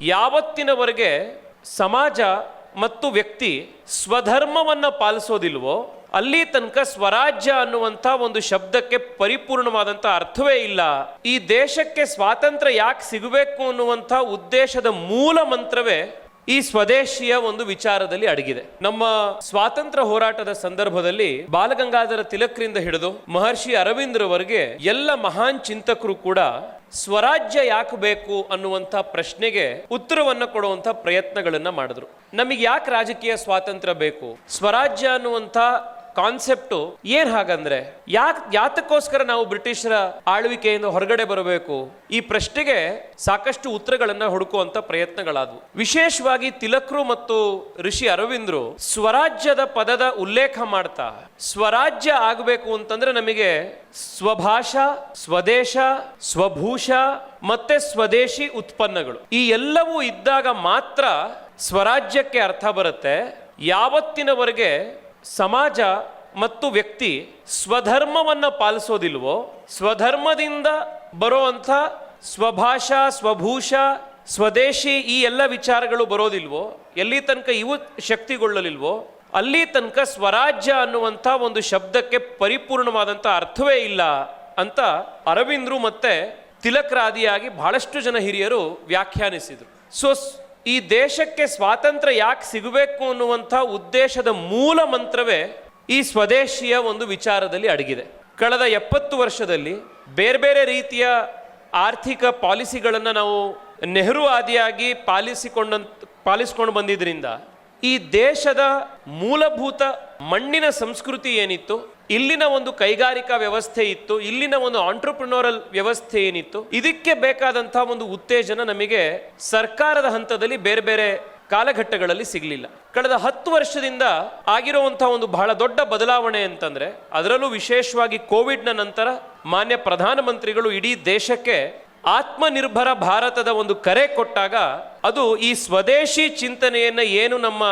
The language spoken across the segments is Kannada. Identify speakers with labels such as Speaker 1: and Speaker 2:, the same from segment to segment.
Speaker 1: ಯಾವತ್ತಿನವರೆಗೆ ಸಮಾಜ ಮತ್ತು ವ್ಯಕ್ತಿ ಸ್ವಧರ್ಮವನ್ನು ಪಾಲಿಸೋದಿಲ್ವೋ, ಅಲ್ಲಿ ತನಕ ಸ್ವರಾಜ್ಯ ಅನ್ನುವಂಥ ಒಂದು ಶಬ್ದಕ್ಕೆ ಪರಿಪೂರ್ಣವಾದಂಥ ಅರ್ಥವೇ ಇಲ್ಲ. ಈ ದೇಶಕ್ಕೆ ಸ್ವಾತಂತ್ರ್ಯ ಯಾಕೆ ಸಿಗಬೇಕು ಅನ್ನುವಂಥ ಉದ್ದೇಶದ ಮೂಲ ಮಂತ್ರವೇ ಈ ಸ್ವದೇಶಿಯ ಒಂದು ವಿಚಾರದಲ್ಲಿ ಅಡಗಿದೆ. ನಮ್ಮ ಸ್ವಾತಂತ್ರ್ಯ ಹೋರಾಟದ ಸಂದರ್ಭದಲ್ಲಿ ಬಾಲಗಂಗಾಧರ ತಿಲಕ್ರಿಂದ ಹಿಡಿದು ಮಹರ್ಷಿ ಅರವಿಂದ್ರವರೆಗೆ ಎಲ್ಲ ಮಹಾನ್ ಚಿಂತಕರು ಕೂಡ ಸ್ವರಾಜ್ಯ ಯಾಕೆ ಬೇಕು ಅನ್ನುವಂಥ ಪ್ರಶ್ನೆಗೆ ಉತ್ತರವನ್ನು ಕೊಡುವಂಥ ಪ್ರಯತ್ನಗಳನ್ನ ಮಾಡಿದ್ರು. ನಮಗೆ ಯಾಕೆ ರಾಜಕೀಯ ಸ್ವಾತಂತ್ರ್ಯ ಬೇಕು? ಸ್ವರಾಜ್ಯ ಅನ್ನುವಂಥ ಕಾನ್ಸೆಪ್ಟು ಏನ್ ಹಾಗಂದ್ರೆ, ಯಾಕ್, ಯಾತಕ್ಕೋಸ್ಕರ ನಾವು ಬ್ರಿಟಿಷರ ಆಳ್ವಿಕೆಯಿಂದ ಹೊರಗಡೆ ಬರಬೇಕು? ಈ ಪ್ರಶ್ನೆಗೆ ಸಾಕಷ್ಟು ಉತ್ತರಗಳನ್ನ ಹುಡುಕುವಂತ ಪ್ರಯತ್ನಗಳಾದವು. ವಿಶೇಷವಾಗಿ ತಿಲಕ್ರು ಮತ್ತು ಋಷಿ ಅರವಿಂದ್ರು ಸ್ವರಾಜ್ಯದ ಪದದ ಉಲ್ಲೇಖ ಮಾಡ್ತಾ, ಸ್ವರಾಜ್ಯ ಆಗಬೇಕು ಅಂತಂದ್ರೆ ನಮಗೆ ಸ್ವಭಾಷಾ, ಸ್ವದೇಶ, ಸ್ವಭೂಷ ಮತ್ತೆ ಸ್ವದೇಶಿ ಉತ್ಪನ್ನಗಳು. ಈ ಎಲ್ಲವೂ ಇದ್ದಾಗ ಮಾತ್ರ ಸ್ವರಾಜ್ಯಕ್ಕೆ ಅರ್ಥ ಬರುತ್ತೆ. ಯಾವತ್ತಿನವರೆಗೆ ಸಮಾಜ ಮತ್ತು ವ್ಯಕ್ತಿ ಸ್ವಧರ್ಮವನ್ನು ಪಾಲಿಸೋದಿಲ್ವೋ, ಸ್ವಧರ್ಮದಿಂದ ಬರುವಂಥ ಸ್ವಭಾಷಾ, ಸ್ವಭೂಷ, ಸ್ವದೇಶಿ ಈ ಎಲ್ಲ ವಿಚಾರಗಳು ಬರೋದಿಲ್ವೋ, ಎಲ್ಲಿ ತನಕ ಇವು ಶಕ್ತಿಗೊಳ್ಳಲಿಲ್ವೋ, ಅಲ್ಲಿ ತನಕ ಸ್ವರಾಜ್ಯ ಅನ್ನುವಂಥ ಒಂದು ಶಬ್ದಕ್ಕೆ ಪರಿಪೂರ್ಣವಾದಂಥ ಅರ್ಥವೇ ಇಲ್ಲ ಅಂತ ಅರವಿಂದ್ರು ಮತ್ತೆ ತಿಲಕ್ರಾದಿಯಾಗಿ ಬಹಳಷ್ಟು ಜನ ಹಿರಿಯರು ವ್ಯಾಖ್ಯಾನಿಸಿದರು. ಸೊ ಈ ದೇಶಕ್ಕೆ ಸ್ವಾತಂತ್ರ್ಯ ಯಾಕೆ ಸಿಗಬೇಕು ಅನ್ನುವಂಥ ಉದ್ದೇಶದ ಮೂಲ ಮಂತ್ರವೇ ಈ ಸ್ವದೇಶಿಯ ಒಂದು ವಿಚಾರದಲ್ಲಿ ಅಡಗಿದೆ. ಕಳೆದ ಎಪ್ಪತ್ತು ವರ್ಷದಲ್ಲಿ ಬೇರೆ ಬೇರೆ ರೀತಿಯ ಆರ್ಥಿಕ ಪಾಲಿಸಿಗಳನ್ನು ನಾವು ನೆಹರು ಆದಿಯಾಗಿ ಪಾಲಿಸಿಕೊಂಡ ಪಾಲಿಸ್ಕೊಂಡು ಬಂದಿದ್ದರಿಂದ ಈ ದೇಶದ ಮೂಲಭೂತ ಮಣ್ಣಿನ ಸಂಸ್ಕೃತಿ ಏನಿತ್ತು ಇಲ್ಲಿನ ಒಂದು ಕೈಗಾರಿಕಾ ವ್ಯವಸ್ಥೆ ಇತ್ತು, ಇಲ್ಲಿನ ಒಂದು ಆಂಟ್ರಪ್ರಿನೋರಲ್ ವ್ಯವಸ್ಥೆ ಏನಿತ್ತು, ಇದಕ್ಕೆ ಬೇಕಾದಂತಹ ಒಂದು ಉತ್ತೇಜನ ನಮಗೆ ಸರ್ಕಾರದ ಹಂತದಲ್ಲಿ ಬೇರೆ ಬೇರೆ ಕಾಲಘಟ್ಟಗಳಲ್ಲಿ ಸಿಗಲಿಲ್ಲ. ಕಳೆದ ಹತ್ತು ವರ್ಷದಿಂದ ಆಗಿರುವಂತಹ ಒಂದು ಬಹಳ ದೊಡ್ಡ ಬದಲಾವಣೆ ಅಂತಂದ್ರೆ, ಅದರಲ್ಲೂ ವಿಶೇಷವಾಗಿ ಕೋವಿಡ್ನ ನಂತರ ಮಾನ್ಯ ಪ್ರಧಾನಮಂತ್ರಿಗಳು ಇಡೀ ದೇಶಕ್ಕೆ ಆತ್ಮನಿರ್ಭರ ಭಾರತದ ಒಂದು ಕರೆ ಕೊಟ್ಟಾಗ, ಅದು ಈ ಸ್ವದೇಶಿ ಚಿಂತನೆಯನ್ನ ಏನು ನಮ್ಮ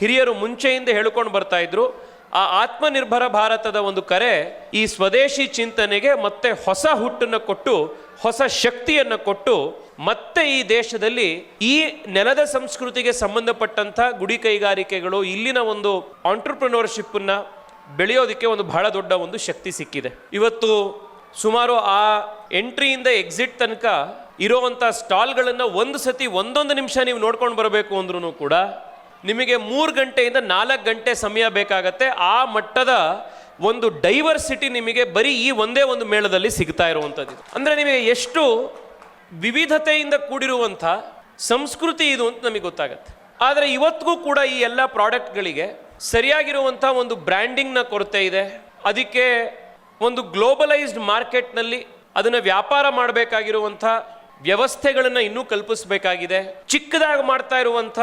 Speaker 1: ಹಿರಿಯರು ಮುಂಚೆಯಿಂದ ಹೇಳ್ಕೊಂಡು ಬರ್ತಾ ಇದ್ರು ಆ ಆತ್ಮನಿರ್ಭರ ಭಾರತದ ಒಂದು ಕರೆ ಈ ಸ್ವದೇಶಿ ಚಿಂತನೆಗೆ ಮತ್ತೆ ಹೊಸ ಹುಟ್ಟನ್ನು ಕೊಟ್ಟು, ಹೊಸ ಶಕ್ತಿಯನ್ನು ಕೊಟ್ಟು, ಮತ್ತೆ ಈ ದೇಶದಲ್ಲಿ ಈ ನೆಲದ ಸಂಸ್ಕೃತಿಗೆ ಸಂಬಂಧಪಟ್ಟಂಥ ಗುಡಿ ಕೈಗಾರಿಕೆಗಳು, ಇಲ್ಲಿನ ಒಂದು ಆಂಟ್ರಪ್ರಿನೋರ್ಶಿಪ್ಪನ್ನ ಬೆಳೆಯೋದಕ್ಕೆ ಒಂದು ಬಹಳ ದೊಡ್ಡ ಒಂದು ಶಕ್ತಿ ಸಿಕ್ಕಿದೆ. ಇವತ್ತು ಸುಮಾರು ಆ ಎಂಟ್ರಿಯಿಂದ ಎಕ್ಸಿಟ್ ತನಕ ಇರೋವಂಥ ಸ್ಟಾಲ್ಗಳನ್ನು ಒಂದು ಸತಿ ಒಂದೊಂದು ನಿಮಿಷ ನೀವು ನೋಡ್ಕೊಂಡು ಬರಬೇಕು ಅಂದ್ರೂ ಕೂಡ ನಿಮಗೆ ಮೂರು ಗಂಟೆಯಿಂದ ನಾಲ್ಕು ಗಂಟೆ ಸಮಯ ಬೇಕಾಗತ್ತೆ. ಆ ಮಟ್ಟದ ಒಂದು ಡೈವರ್ಸಿಟಿ ನಿಮಗೆ ಬರೀ ಈ ಒಂದೇ ಒಂದು ಮೇಳದಲ್ಲಿ ಸಿಗ್ತಾ ಇರುವಂಥದ್ದು ಅಂದರೆ ನಿಮಗೆ ಎಷ್ಟು ವಿವಿಧತೆಯಿಂದ ಕೂಡಿರುವಂಥ ಸಂಸ್ಕೃತಿ ಇದು ಅಂತ ನಮಗೆ ಗೊತ್ತಾಗತ್ತೆ. ಆದರೆ ಇವತ್ತಿಗೂ ಕೂಡ ಈ ಎಲ್ಲ ಪ್ರಾಡಕ್ಟ್ಗಳಿಗೆ ಸರಿಯಾಗಿರುವಂಥ ಒಂದು ಬ್ರ್ಯಾಂಡಿಂಗ್ನ ಕೊರತೆ ಇದೆ. ಅದಕ್ಕೆ ಒಂದು ಗ್ಲೋಬಲೈಸ್ಡ್ ಮಾರ್ಕೆಟ್ನಲ್ಲಿ ಅದನ್ನು ವ್ಯಾಪಾರ ಮಾಡಬೇಕಾಗಿರುವಂಥ ವ್ಯವಸ್ಥೆಗಳನ್ನು ಇನ್ನೂ ಕಲ್ಪಿಸಬೇಕಾಗಿದೆ. ಚಿಕ್ಕದಾಗಿ ಮಾಡ್ತಾ ಇರುವಂಥ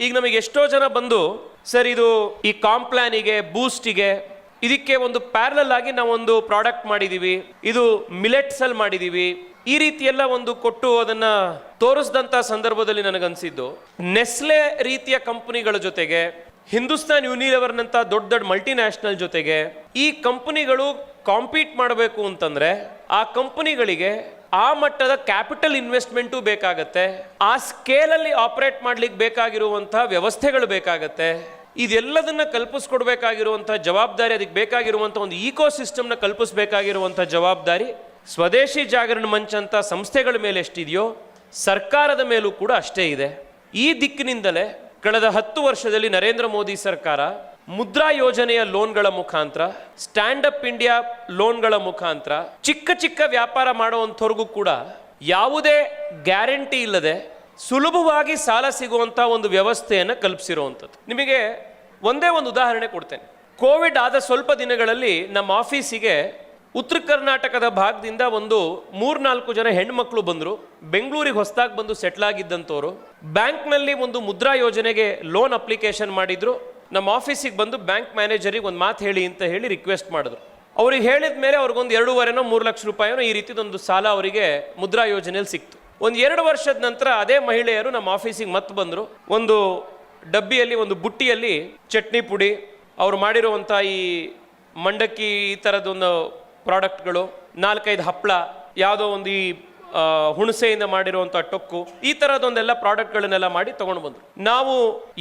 Speaker 1: ಈಗ ನಮಗೆ ಎಷ್ಟೋ ಜನ ಬಂದು, ಸರ್, ಇದು ಈ ಕಾಂಪ್ಲಾನಿಗೆ ಬೂಸ್ಟಿಗೆ ಇದಕ್ಕೆ ಒಂದು ಪ್ಯಾರಲಲ್ ಆಗಿ ನಾವೊಂದು ಪ್ರಾಡಕ್ಟ್ ಮಾಡಿದೀವಿ. ಇದು ಮಿಲೆಟ್ಸ್ ಅಲ್ಲಿ ಮಾಡಿದೀವಿ. ಈ ರೀತಿ ಎಲ್ಲ ಒಂದು ಕೊಟ್ಟು ಅದನ್ನ ತೋರಿಸಿದಂತ ಸಂದರ್ಭದಲ್ಲಿ ನನಗನ್ಸಿದ್ದು ನೆಸ್ಲೆ ರೀತಿಯ ಕಂಪನಿಗಳ ಜೊತೆಗೆ, ಹಿಂದೂಸ್ತಾನ್ ಯೂನಿಲೆವರ್ನಂಥ ದೊಡ್ಡ ದೊಡ್ಡ ಮಲ್ಟಿನ್ಯಾಷನಲ್ ಜೊತೆಗೆ, ಈ ಕಂಪನಿಗಳು ಕಾಂಪೀಟ್ ಮಾಡಬೇಕು ಅಂತಂದ್ರೆ, ಆ ಕಂಪನಿಗಳಿಗೆ ಆ ಮಟ್ಟದ ಕ್ಯಾಪಿಟಲ್ ಇನ್ವೆಸ್ಟ್ಮೆಂಟು ಬೇಕಾಗತ್ತೆ, ಆ ಸ್ಕೇಲಲ್ಲಿ ಆಪರೇಟ್ ಮಾಡ್ಲಿಕ್ಕೆ ಬೇಕಾಗಿರುವಂತಹ ವ್ಯವಸ್ಥೆಗಳು ಬೇಕಾಗತ್ತೆ. ಇದೆಲ್ಲದನ್ನ ಕಲ್ಪಿಸ್ಕೊಡ್ಬೇಕಾಗಿರುವಂಥ ಜವಾಬ್ದಾರಿ, ಅದಕ್ಕೆ ಬೇಕಾಗಿರುವಂಥ ಒಂದು ಈಕೋ ಸಿಸ್ಟಮ್ನ ಕಲ್ಪಿಸ್ಬೇಕಾಗಿರುವಂಥ ಜವಾಬ್ದಾರಿ, ಸ್ವದೇಶಿ ಜಾಗರಣ ಮಂಚ್ ಅಂತ ಸಂಸ್ಥೆಗಳ ಮೇಲೆ ಎಷ್ಟಿದೆಯೋ, ಸರ್ಕಾರದ ಮೇಲೂ ಕೂಡ ಅಷ್ಟೇ ಇದೆ. ಈ ದಿಕ್ಕಿನಿಂದಲೇ ಕಳೆದ ಹತ್ತು ವರ್ಷದಲ್ಲಿ ನರೇಂದ್ರ ಮೋದಿ ಸರ್ಕಾರ ಮುದ್ರಾ ಯೋಜನೆಯ ಲೋನ್ಗಳ ಮುಖಾಂತರ ಸ್ಟ್ಯಾಂಡ್ ಅಪ್ ಇಂಡಿಯಾ ಲೋನ್ಗಳ ಮುಖಾಂತರ ಚಿಕ್ಕ ಚಿಕ್ಕ ವ್ಯಾಪಾರ ಮಾಡುವಂಥವ್ರಿಗೂ ಕೂಡ ಯಾವುದೇ ಗ್ಯಾರಂಟಿ ಇಲ್ಲದೆ ಸುಲಭವಾಗಿ ಸಾಲ ಸಿಗುವಂಥ ಒಂದು ವ್ಯವಸ್ಥೆಯನ್ನು ಕಲ್ಪಿಸಿರುವಂಥದ್ದು. ನಿಮಗೆ ಒಂದೇ ಒಂದು ಉದಾಹರಣೆ ಕೊಡ್ತೇನೆ. ಕೋವಿಡ್ ಆದ ಸ್ವಲ್ಪ ದಿನಗಳಲ್ಲಿ ನಮ್ಮ ಆಫೀಸಿಗೆ ಉತ್ತರ ಕರ್ನಾಟಕದ ಭಾಗದಿಂದ ಒಂದು ಮೂರ್ನಾಲ್ಕು ಜನ ಹೆಣ್ಮಕ್ಳು ಬಂದರು. ಬೆಂಗಳೂರಿಗೆ ಹೊಸದಾಗಿ ಬಂದು ಸೆಟ್ಲ್ ಆಗಿದ್ದಂಥವ್ರು. ಬ್ಯಾಂಕ್ನಲ್ಲಿ ಒಂದು ಮುದ್ರಾ ಯೋಜನೆಗೆ ಲೋನ್ ಅಪ್ಲಿಕೇಶನ್ ಮಾಡಿದ್ರು. ನಮ್ಮ ಆಫೀಸಿಗೆ ಬಂದು ಬ್ಯಾಂಕ್ ಮ್ಯಾನೇಜರಿಗೆ ಒಂದು ಮಾತು ಹೇಳಿ ಅಂತ ಹೇಳಿ ರಿಕ್ವೆಸ್ಟ್ ಮಾಡಿದ್ರು. ಅವ್ರಿಗೆ ಹೇಳಿದ ಮೇಲೆ ಅವ್ರಿಗೊಂದು ಎರಡೂವರೆನೋ ಮೂರು ಲಕ್ಷ ರೂಪಾಯಿನೋ ಈ ರೀತಿದೊಂದು ಸಾಲ ಅವರಿಗೆ ಮುದ್ರಾ ಯೋಜನೆಯಲ್ಲಿ ಸಿಕ್ತು. ಒಂದು ಎರಡು ವರ್ಷದ ನಂತರ ಅದೇ ಮಹಿಳೆಯರು ನಮ್ಮ ಆಫೀಸಿಗೆ ಮತ್ತೆ ಬಂದರು. ಒಂದು ಡಬ್ಬಿಯಲ್ಲಿ, ಒಂದು ಬುಟ್ಟಿಯಲ್ಲಿ ಚಟ್ನಿ ಪುಡಿ, ಅವರು ಮಾಡಿರುವಂಥ ಈ ಮಂಡಕ್ಕಿ ಈ ಥರದೊಂದು ಪ್ರಾಡಕ್ಟ್ಗಳು, ನಾಲ್ಕೈದು ಹಪ್ಪಳ ಯಾವುದೋ ಒಂದು ಈ ಹುಣಸೆಯಿಂದ ಮಾಡಿರುವಂಥ ಟೊಕ್ಕು, ಈ ಥರದೊಂದೆಲ್ಲ ಪ್ರಾಡಕ್ಟ್ಗಳನ್ನೆಲ್ಲ ಮಾಡಿ ತೊಗೊಂಡು ಬಂದರು. ನಾವು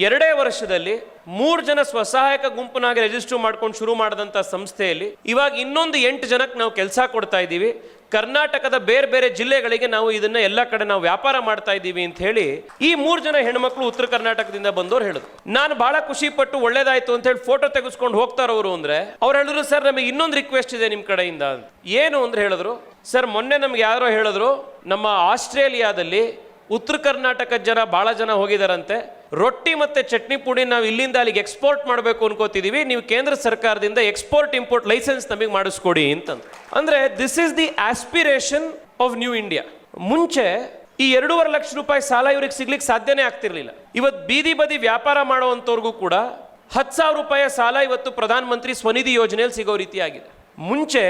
Speaker 1: ಎರಡೇ ವರ್ಷದಲ್ಲಿ ಮೂರು ಜನ ಸ್ವಸಹಾಯಕ ಗುಂಪನಾಗಿ ರಿಜಿಸ್ಟರ್ ಮಾಡ್ಕೊಂಡು ಶುರು ಮಾಡಿದಂಥ ಸಂಸ್ಥೆಯಲ್ಲಿ ಇವಾಗ ಇನ್ನೊಂದು ಎಂಟು ಜನಕ್ಕೆ ನಾವು ಕೆಲಸ ಕೊಡ್ತಾ ಇದ್ದೀವಿ. ಕರ್ನಾಟಕದ ಬೇರೆ ಬೇರೆ ಜಿಲ್ಲೆಗಳಿಗೆ ನಾವು ಇದನ್ನ ಎಲ್ಲ ಕಡೆ ನಾವು ವ್ಯಾಪಾರ ಮಾಡ್ತಾ ಇದ್ದೀವಿ ಅಂತ ಹೇಳಿ ಈ ಮೂರು ಜನ ಹೆಣ್ಮಕ್ಳು ಉತ್ತರ ಕರ್ನಾಟಕದಿಂದ ಬಂದವರು ಹೇಳಿದ್ರು. ನಾನು ಬಹಳ ಖುಷಿ ಪಟ್ಟು ಒಳ್ಳೇದಾಯ್ತು ಅಂತ ಹೇಳಿ ಫೋಟೋ ತೆಗೆಸ್ಕೊಂಡು ಹೋಗ್ತಾರವರು ಅಂದ್ರೆ ಅವ್ರು ಹೇಳಿದ್ರು, ಸರ್, ನಮಗೆ ಇನ್ನೊಂದು ರಿಕ್ವೆಸ್ಟ್ ಇದೆ ನಿಮ್ಮ ಕಡೆಯಿಂದ ಏನು ಅಂದ್ರೆ ಹೇಳಿದ್ರು, ಸರ್, ಮೊನ್ನೆ ನಮ್ಗೆ ಯಾರೋ ಹೇಳಿದ್ರು, ನಮ್ಮ ಆಸ್ಟ್ರೇಲಿಯಾದಲ್ಲಿ ಉತ್ತರ ಕರ್ನಾಟಕದ ಜನ ಬಹಳ ಜನ ಹೋಗಿದಾರಂತೆ. ರೊಟ್ಟಿ ಮತ್ತೆ ಚಟ್ನಿ ಪುಡಿ ನಾವು ಇಲ್ಲಿಂದ ಅಲ್ಲಿಗೆ ಎಕ್ಸ್ಪೋರ್ಟ್ ಮಾಡಬೇಕು ಅನ್ಕೋತಿದೀವಿ. ನೀವು ಕೇಂದ್ರ ಸರ್ಕಾರದಿಂದ ಎಕ್ಸ್ಪೋರ್ಟ್ ಇಂಪೋರ್ಟ್ ಲೈಸೆನ್ಸ್ ನಮಗೆ ಮಾಡಿಸ್ಕೊಡಿ ಅಂತಂದು ಅಂದ್ರೆ this is the aspiration of new India ಮುಂಚೆ ಈ ಎರಡೂವರೆ ಲಕ್ಷ ರೂಪಾಯಿ ಸಾಲ ಇವ್ರಿಗೆ ಸಿಗ್ಲಿಕ್ಕೆ ಸಾಧ್ಯನೇ ಆಗ್ತಿರ್ಲಿಲ್ಲ. ಇವತ್ತು ಬೀದಿ ಬದಿ ವ್ಯಾಪಾರ ಮಾಡುವಂಥವ್ರಿಗೂ ಕೂಡ ಹತ್ತು ಸಾವಿರ ರೂಪಾಯಿಯ ಸಾಲ ಇವತ್ತು ಪ್ರಧಾನ ಮಂತ್ರಿ ಸ್ವನಿಧಿ ಯೋಜನೆಯಲ್ಲಿ ಸಿಗೋ ರೀತಿಯಾಗಿದೆ ಮುಂಚೆ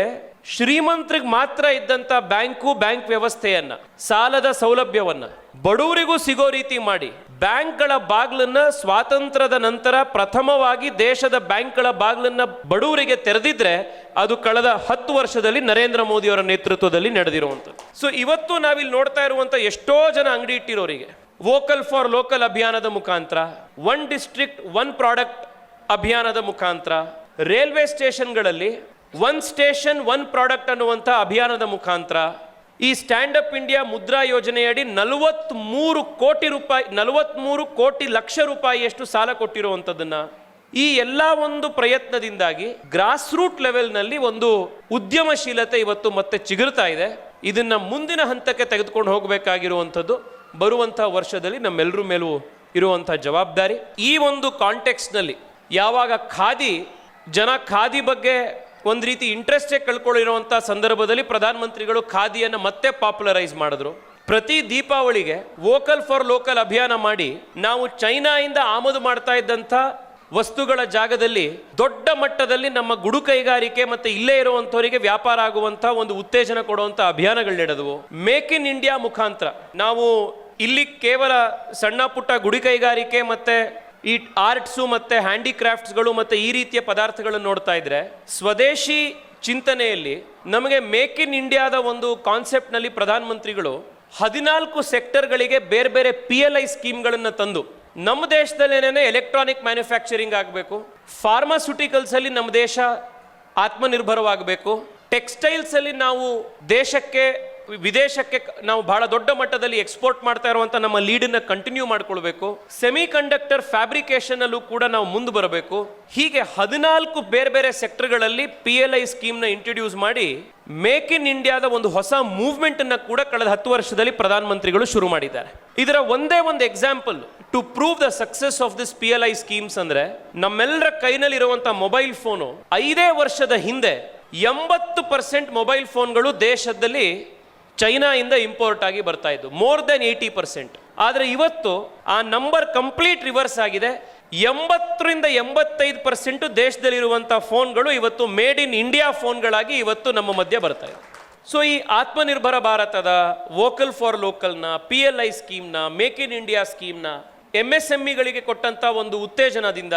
Speaker 1: ಶ್ರೀಮಂತರಿಗೆ ಮಾತ್ರ ಇದ್ದಂತ ಬ್ಯಾಂಕು, ಬ್ಯಾಂಕ್ ವ್ಯವಸ್ಥೆಯನ್ನ, ಸಾಲದ ಸೌಲಭ್ಯವನ್ನ ಬಡವರಿಗೂ ಸಿಗೋ ರೀತಿ ಮಾಡಿ. ಬ್ಯಾಂಕ್ಗಳ ಬಾಗ್ಲನ್ನ ಸ್ವಾತಂತ್ರ್ಯದ ನಂತರ ಪ್ರಥಮವಾಗಿ ದೇಶದ ಬ್ಯಾಂಕ್ಗಳ ಬಾಗ್ಲನ್ನ ಬಡವರಿಗೆ ತೆರೆದಿದ್ರೆ ಅದು ಕಳೆದ ಹತ್ತು ವರ್ಷದಲ್ಲಿ ನರೇಂದ್ರ ಮೋದಿ ಅವರ ನೇತೃತ್ವದಲ್ಲಿ ನಡೆದಿರುವಂಥದ್ದು. ಸೊ ಇವತ್ತು ನಾವಿಲ್ಲಿ ನೋಡ್ತಾ ಇರುವಂಥ ಎಷ್ಟೋ ಜನ ಅಂಗಡಿ ಇಟ್ಟಿರೋರಿಗೆ. ವೋಕಲ್ ಫಾರ್ ಲೋಕಲ್ ಅಭಿಯಾನದ ಮುಖಾಂತರ ಒನ್ ಡಿಸ್ಟ್ರಿಕ್ಟ್ ಒನ್ ಪ್ರಾಡಕ್ಟ್ ಅಭಿಯಾನದ ಮುಖಾಂತರ ರೈಲ್ವೆ ಸ್ಟೇಷನ್ಗಳಲ್ಲಿ ಒನ್ ಸ್ಟೇಷನ್ ಒನ್ ಪ್ರಾಡಕ್ಟ್ ಅನ್ನುವಂಥ ಅಭಿಯಾನದ ಮುಖಾಂತರ ಈ ಸ್ಟ್ಯಾಂಡ್ ಅಪ್ ಇಂಡಿಯಾ ಮುದ್ರಾ ಯೋಜನೆಯಡಿ ನಲವತ್ತ್ಮೂರು ಕೋಟಿ ರೂಪಾಯಿ, ನಲವತ್ಮೂರು ಕೋಟಿ ಲಕ್ಷ ರೂಪಾಯಿಯಷ್ಟು ಸಾಲ ಕೊಟ್ಟಿರುವಂಥದ್ದನ್ನು ಈ ಎಲ್ಲ ಒಂದು ಪ್ರಯತ್ನದಿಂದಾಗಿ ಗ್ರಾಸ್ ರೂಟ್ ಲೆವೆಲ್ನಲ್ಲಿ ಒಂದು ಉದ್ಯಮಶೀಲತೆ ಇವತ್ತು ಮತ್ತೆ ಚಿಗುರ್ತಾ ಇದೆ. ಇದನ್ನು ಮುಂದಿನ ಹಂತಕ್ಕೆ ತೆಗೆದುಕೊಂಡು ಹೋಗಬೇಕಾಗಿರುವಂಥದ್ದು ಬರುವಂಥ ವರ್ಷದಲ್ಲಿ ನಮ್ಮೆಲ್ಲರ ಮೇಲೂ ಇರುವಂಥ ಜವಾಬ್ದಾರಿ. ಈ ಒಂದು ಕಾಂಟೆಕ್ಸ್ನಲ್ಲಿ ಯಾವಾಗ ಖಾದಿ, ಜನ ಖಾದಿ ಬಗ್ಗೆ ಒಂದು ರೀತಿ ಇಂಟ್ರೆಸ್ಟೇ ಕಳ್ಕೊಳ್ಳಿರುವಂಥ ಸಂದರ್ಭದಲ್ಲಿ ಪ್ರಧಾನಮಂತ್ರಿಗಳು ಖಾದಿಯನ್ನು ಮತ್ತೆ ಪಾಪ್ಯುಲರೈಸ್ ಮಾಡಿದ್ರು. ಪ್ರತಿ ದೀಪಾವಳಿಗೆ ವೋಕಲ್ ಫಾರ್ ಲೋಕಲ್ ಅಭಿಯಾನ ಮಾಡಿ ನಾವು ಚೈನಾಯಿಂದ ಆಮದು ಮಾಡ್ತಾ ಇದ್ದಂಥ ವಸ್ತುಗಳ ಜಾಗದಲ್ಲಿ ದೊಡ್ಡ ಮಟ್ಟದಲ್ಲಿ ನಮ್ಮ ಗುಡು ಕೈಗಾರಿಕೆ ಮತ್ತೆ ಇಲ್ಲೇ ಇರುವಂತವರಿಗೆ ವ್ಯಾಪಾರ ಆಗುವಂಥ ಒಂದು ಉತ್ತೇಜನ ಕೊಡುವಂಥ ಅಭಿಯಾನಗಳು ನಡೆದವು. ಮೇಕ್ ಇನ್ ಇಂಡಿಯಾ ಮುಖಾಂತರ ನಾವು ಇಲ್ಲಿ ಕೇವಲ ಸಣ್ಣ ಪುಟ್ಟ ಗುಡಿ ಕೈಗಾರಿಕೆ ಮತ್ತೆ ಈ ಆರ್ಟ್ಸು ಮತ್ತು ಹ್ಯಾಂಡಿಕ್ರಾಫ್ಟ್ಸ್ಗಳು ಮತ್ತು ಈ ರೀತಿಯ ಪದಾರ್ಥಗಳನ್ನು ನೋಡ್ತಾ ಇದ್ರೆ, ಸ್ವದೇಶಿ ಚಿಂತನೆಯಲ್ಲಿ ನಮಗೆ ಮೇಕ್ ಇನ್ ಇಂಡಿಯಾದ ಒಂದು ಕಾನ್ಸೆಪ್ಟ್ನಲ್ಲಿ ಪ್ರಧಾನಮಂತ್ರಿಗಳು ಹದಿನಾಲ್ಕು ಸೆಕ್ಟರ್ಗಳಿಗೆ ಬೇರೆ ಬೇರೆ ಪಿ ಎಲ್ ಐ ಸ್ಕೀಮ್ಗಳನ್ನು ತಂದು, ನಮ್ಮ ದೇಶದಲ್ಲೇನೇ ಎಲೆಕ್ಟ್ರಾನಿಕ್ ಮ್ಯಾನುಫ್ಯಾಕ್ಚರಿಂಗ್ ಆಗಬೇಕು, ಫಾರ್ಮಾಸ್ಯೂಟಿಕಲ್ಸಲ್ಲಿ ನಮ್ಮ ದೇಶ ಆತ್ಮನಿರ್ಭರವಾಗಬೇಕು, ಟೆಕ್ಸ್ಟೈಲ್ಸಲ್ಲಿ ನಾವು ದೇಶಕ್ಕೆ ವಿದೇಶಕ್ಕೆ ನಾವು ಬಹಳ ದೊಡ್ಡ ಮಟ್ಟದಲ್ಲಿ ಎಕ್ಸ್ಪೋರ್ಟ್ ಮಾಡ್ತಾ ಇರುವಂಥ ನಮ್ಮ ಲೀಡನ್ನು ಕಂಟಿನ್ಯೂ ಮಾಡ್ಕೊಳ್ಬೇಕು. ಸೆಮಿ ಕಂಡಕ್ಟರ್ ಫ್ಯಾಬ್ರಿಕೇಶನ್ ಅಲ್ಲೂ ಕೂಡ ನಾವು ಮುಂದೆ ಬರಬೇಕು. ಹೀಗೆ ಹದಿನಾಲ್ಕು ಬೇರೆ ಬೇರೆ ಸೆಕ್ಟರ್ಗಳಲ್ಲಿ ಪಿ ಎಲ್ ಐ ಸ್ಕೀಮ್ನ ಇಂಟ್ರೊಡ್ಯೂಸ್ ಮಾಡಿ ಮೇಕ್ ಇನ್ ಇಂಡಿಯಾದ ಒಂದು ಹೊಸ ಮೂವ್ಮೆಂಟ್ ಅನ್ನ ಕೂಡ ಕಳೆದ ಹತ್ತು ವರ್ಷದಲ್ಲಿ ಪ್ರಧಾನಮಂತ್ರಿಗಳು ಶುರು ಮಾಡಿದ್ದಾರೆ. ಇದರ ಒಂದೇ ಒಂದು example to prove the success of this P L I schemes ಅಂದ್ರೆ ನಮ್ಮೆಲ್ಲರ ಕೈನಲ್ಲಿರುವಂಥ ಮೊಬೈಲ್ ಫೋನು ಐದೇ ವರ್ಷದ ಹಿಂದೆ ಎಂಬತ್ತು ಪರ್ಸೆಂಟ್ ಮೊಬೈಲ್ ಫೋನ್ಗಳು ದೇಶದಲ್ಲಿ ಚೈನಾಯಿಂದ ಇಂಪೋರ್ಟ್ ಆಗಿ ಬರ್ತಾ ಇದ್ದು ಮೋರ್ ದೆನ್ ಏಯ್ಟಿ ಪರ್ಸೆಂಟ್ ಆದರೆ ಇವತ್ತು ಆ ನಂಬರ್ ಕಂಪ್ಲೀಟ್ ರಿವರ್ಸ್ ಆಗಿದೆ. ಎಂಬತ್ತರಿಂದ ಎಂಬತ್ತೈದು ಪರ್ಸೆಂಟು ದೇಶದಲ್ಲಿರುವಂಥ ಫೋನ್ಗಳು ಇವತ್ತು ಮೇಡ್ ಇನ್ ಇಂಡಿಯಾ ಫೋನ್ಗಳಾಗಿ ಇವತ್ತು ನಮ್ಮ ಮಧ್ಯೆ ಬರ್ತಾ ಇದೆ ಸೊ ಈ ಆತ್ಮನಿರ್ಭರ ಭಾರತದ ವೋಕಲ್ ಫಾರ್ ಲೋಕಲ್ನ ಪಿ ಎಲ್ ಐ ಸ್ಕೀಮ್ನ ಮೇಕ್ ಇನ್ ಇಂಡಿಯಾ ಸ್ಕೀಮ್ನ ಎಂ ಎಸ್ ಎಂ ಇಗಳಿಗೆ ಕೊಟ್ಟಂತ ಒಂದು ಉತ್ತೇಜನದಿಂದ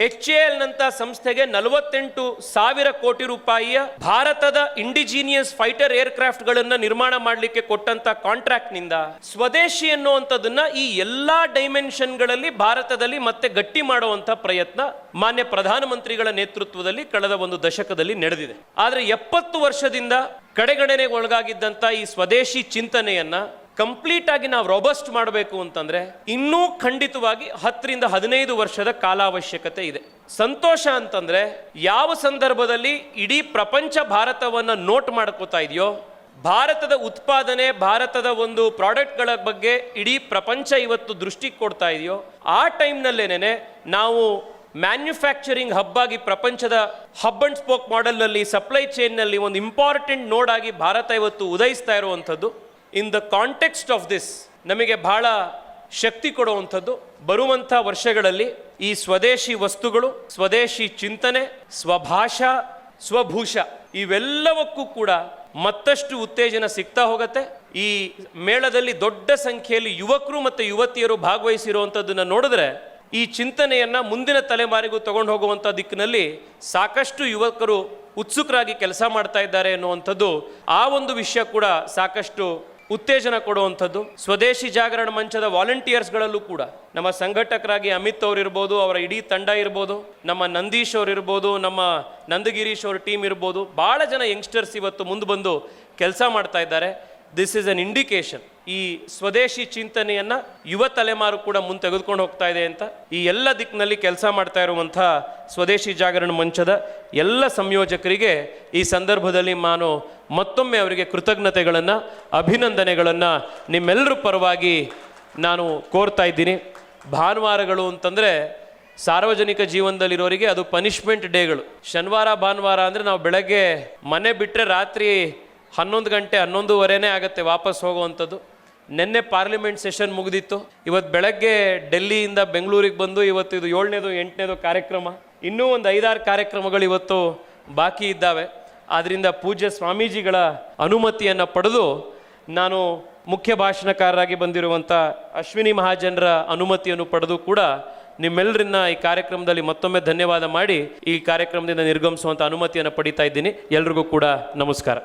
Speaker 1: ಎಚ್ ಎ ಎಲ್ ನಂತ ಸಂಸ್ಥೆಗೆ ನಲವತ್ತೆಂಟು ಸಾವಿರ ಕೋಟಿ ರೂಪಾಯಿಯ ಭಾರತದ ಇಂಡಿಜಿನಿಯಸ್ ಫೈಟರ್ ಏರ್ಕ್ರಾಫ್ಟ್ ಗಳನ್ನ ನಿರ್ಮಾಣ ಮಾಡಲಿಕ್ಕೆ ಕೊಟ್ಟಂತ ಕಾಂಟ್ರಾಕ್ಟ್ನಿಂದ ಸ್ವದೇಶಿ ಅನ್ನುವಂಥದ್ದನ್ನ ಈ ಎಲ್ಲಾ ಡೈಮೆನ್ಷನ್ಗಳಲ್ಲಿ ಭಾರತದಲ್ಲಿ ಮತ್ತೆ ಗಟ್ಟಿ ಮಾಡುವಂತ ಪ್ರಯತ್ನ ಮಾನ್ಯ ಪ್ರಧಾನಮಂತ್ರಿಗಳ ನೇತೃತ್ವದಲ್ಲಿ ಕಳೆದ ಒಂದು ದಶಕದಲ್ಲಿ ನಡೆದಿದೆ. ಆದರೆ ಎಪ್ಪತ್ತು ವರ್ಷದಿಂದ ಕಡೆಗಣನೆಗೆ ಒಳಗಾಗಿದ್ದಂತ ಈ ಸ್ವದೇಶಿ ಚಿಂತನೆಯನ್ನ ಕಂಪ್ಲೀಟ್ ಆಗಿ ನಾವು ರೊಬಸ್ಟ್ ಮಾಡಬೇಕು ಅಂತಂದ್ರೆ ಇನ್ನೂ ಖಂಡಿತವಾಗಿ ಹತ್ತರಿಂದ ಹದಿನೈದು ವರ್ಷದ ಕಾಲಾವಶ್ಯಕತೆ ಇದೆ. ಸಂತೋಷ ಅಂತಂದ್ರೆ ಯಾವ ಸಂದರ್ಭದಲ್ಲಿ ಇಡೀ ಪ್ರಪಂಚ ಭಾರತವನ್ನು ನೋಟ್ ಮಾಡ್ಕೋತಾ ಇದೆಯೋ, ಭಾರತದ ಉತ್ಪಾದನೆ, ಭಾರತದ ಒಂದು ಪ್ರಾಡಕ್ಟ್ಗಳ ಬಗ್ಗೆ ಇಡೀ ಪ್ರಪಂಚ ಇವತ್ತು ದೃಷ್ಟಿ ಕೊಡ್ತಾ ಇದೆಯೋ, ಆ ಟೈಮ್ನಲ್ಲೇನೆ ನಾವು ಮ್ಯಾನ್ಯುಫ್ಯಾಕ್ಚರಿಂಗ್ ಹಬ್ ಆಗಿ ಪ್ರಪಂಚದ ಹಬ್ ಅಂಡ್ ಸ್ಪೋಕ್ ಮಾಡೆಲ್ನಲ್ಲಿ, ಸಪ್ಲೈ ಚೈನ್ನಲ್ಲಿ ಒಂದು ಇಂಪಾರ್ಟೆಂಟ್ ನೋಡ್ ಆಗಿ ಭಾರತ ಇವತ್ತು ಉದಯಿಸ್ತಾ ಇರುವಂಥದ್ದು. In the context of this ನಮಗೆ ಬಹಳ ಶಕ್ತಿ ಕೊಡುವಂಥದ್ದು ಬರುವಂಥ ವರ್ಷಗಳಲ್ಲಿ ಈ ಸ್ವದೇಶಿ ವಸ್ತುಗಳು, ಸ್ವದೇಶಿ ಚಿಂತನೆ, ಸ್ವಭಾಷಾ, ಸ್ವಭೂಷ ಇವೆಲ್ಲವಕ್ಕೂ ಕೂಡ ಮತ್ತಷ್ಟು ಉತ್ತೇಜನ ಸಿಗ್ತಾ ಹೋಗುತ್ತೆ. ಈ ಮೇಳದಲ್ಲಿ ದೊಡ್ಡ ಸಂಖ್ಯೆಯಲ್ಲಿ ಯುವಕರು ಮತ್ತು ಯುವತಿಯರು ಭಾಗವಹಿಸಿರುವಂಥದ್ದನ್ನು ನೋಡಿದ್ರೆ ಈ ಚಿಂತನೆಯನ್ನ ಮುಂದಿನ ತಲೆಮಾರಿಗೂ ತಗೊಂಡು ಹೋಗುವಂಥ ದಿಕ್ಕಿನಲ್ಲಿ ಸಾಕಷ್ಟು ಯುವಕರು ಉತ್ಸುಕರಾಗಿ ಕೆಲಸ ಮಾಡ್ತಾ ಇದ್ದಾರೆ ಅನ್ನುವಂಥದ್ದು ಆ ಒಂದು ವಿಷಯ ಕೂಡ ಸಾಕಷ್ಟು ಉತ್ತೇಜನ ಕೊಡುವಂಥದ್ದು. ಸ್ವದೇಶಿ ಜಾಗರಣ ಮಂಚದ ವಾಲಂಟಿಯರ್ಸ್ಗಳಲ್ಲೂ ಕೂಡ. ನಮ್ಮ ಸಂಘಟಕರಾಗಿ ಅಮಿತ್ ಅವ್ರು ಇರ್ಬೋದು ಅವರ ಇಡೀ ತಂಡ ಇರ್ಬೋದು, ನಮ್ಮ ನಂದೀಶ್ ಅವ್ರು ಇರ್ಬೋದು ನಮ್ಮ ನಂದಗಿರೀಶ್ ಅವ್ರ ಟೀಮ್ ಇರ್ಬೋದು. ಭಾಳ ಜನ ಯಂಗ್ಸ್ಟರ್ಸ್ ಇವತ್ತು ಮುಂದೆ ಬಂದು ಕೆಲಸ ಮಾಡ್ತಾ ಇದ್ದಾರೆ. ದಿಸ್ ಇಸ್ ಅನ್ ಇಂಡಿಕೇಶನ್ ಈ ಸ್ವದೇಶಿ ಚಿಂತನೆಯನ್ನು ಯುವ ತಲೆಮಾರು ಕೂಡ ಮುಂದೆ ತೆಗೆದುಕೊಂಡು ಹೋಗ್ತಾ ಇದೆ ಅಂತ. ಈ ಎಲ್ಲ ದಿಕ್ಕಿನಲ್ಲಿ ಕೆಲಸ ಮಾಡ್ತಾ ಇರುವಂಥ ಸ್ವದೇಶಿ ಜಾಗರಣ ಮಂಚದ ಎಲ್ಲ ಸಂಯೋಜಕರಿಗೆ ಈ ಸಂದರ್ಭದಲ್ಲಿ ನಾನು ಮತ್ತೊಮ್ಮೆ ಅವರಿಗೆ ಕೃತಜ್ಞತೆಗಳನ್ನು, ಅಭಿನಂದನೆಗಳನ್ನು ನಿಮ್ಮೆಲ್ಲರ ಪರವಾಗಿ ನಾನು ಕೋರ್ತಾ ಇದ್ದೀನಿ. ಭಾನುವಾರಗಳು ಅಂತಂದರೆ ಸಾರ್ವಜನಿಕ ಜೀವನದಲ್ಲಿರೋರಿಗೆ ಅದು ಪನಿಷ್ಮೆಂಟ್ ಡೇಗಳು. ಶನಿವಾರ, ಭಾನುವಾರ ಅಂದರೆ ನಾವು ಬೆಳಗ್ಗೆ ಮನೆ ಬಿಟ್ಟರೆ ರಾತ್ರಿ ಹನ್ನೊಂದು ಗಂಟೆ, ಹನ್ನೊಂದುವರೆನೇ ಆಗುತ್ತೆ ವಾಪಸ್ ಹೋಗುವಂಥದ್ದು. ನಿನ್ನೆ ಪಾರ್ಲಿಮೆಂಟ್ ಸೆಷನ್ ಮುಗಿದಿತ್ತು. ಇವತ್ತು ಬೆಳಗ್ಗೆ ಡೆಲ್ಲಿಯಿಂದ ಬೆಂಗಳೂರಿಗೆ ಬಂದು ಇವತ್ತು ಇದು ಏಳನೇದು, ಎಂಟನೇದು ಕಾರ್ಯಕ್ರಮ. ಇನ್ನೂ ಒಂದು ಐದಾರು ಕಾರ್ಯಕ್ರಮಗಳು ಇವತ್ತು ಬಾಕಿ ಇದ್ದಾವೆ. ಆದ್ದರಿಂದ ಪೂಜ್ಯ ಸ್ವಾಮೀಜಿಗಳ ಅನುಮತಿಯನ್ನು ಪಡೆದು ನಾನು ಮುಖ್ಯ ಭಾಷಣಕಾರರಾಗಿ ಬಂದಿರುವಂಥ ಅಶ್ವಿನಿ ಮಹಾಜನರ ಅನುಮತಿಯನ್ನು ಪಡೆದು ಕೂಡ ನಿಮ್ಮೆಲ್ಲರನ್ನ ಈ ಕಾರ್ಯಕ್ರಮದಲ್ಲಿ ಮತ್ತೊಮ್ಮೆ ಧನ್ಯವಾದ ಮಾಡಿ ಈ ಕಾರ್ಯಕ್ರಮದಿಂದ ನಿರ್ಗಮಿಸುವಂಥ ಅನುಮತಿಯನ್ನು ಪಡಿತಾ ಇದ್ದೀನಿ. ಎಲ್ರಿಗೂ ಕೂಡ ನಮಸ್ಕಾರ.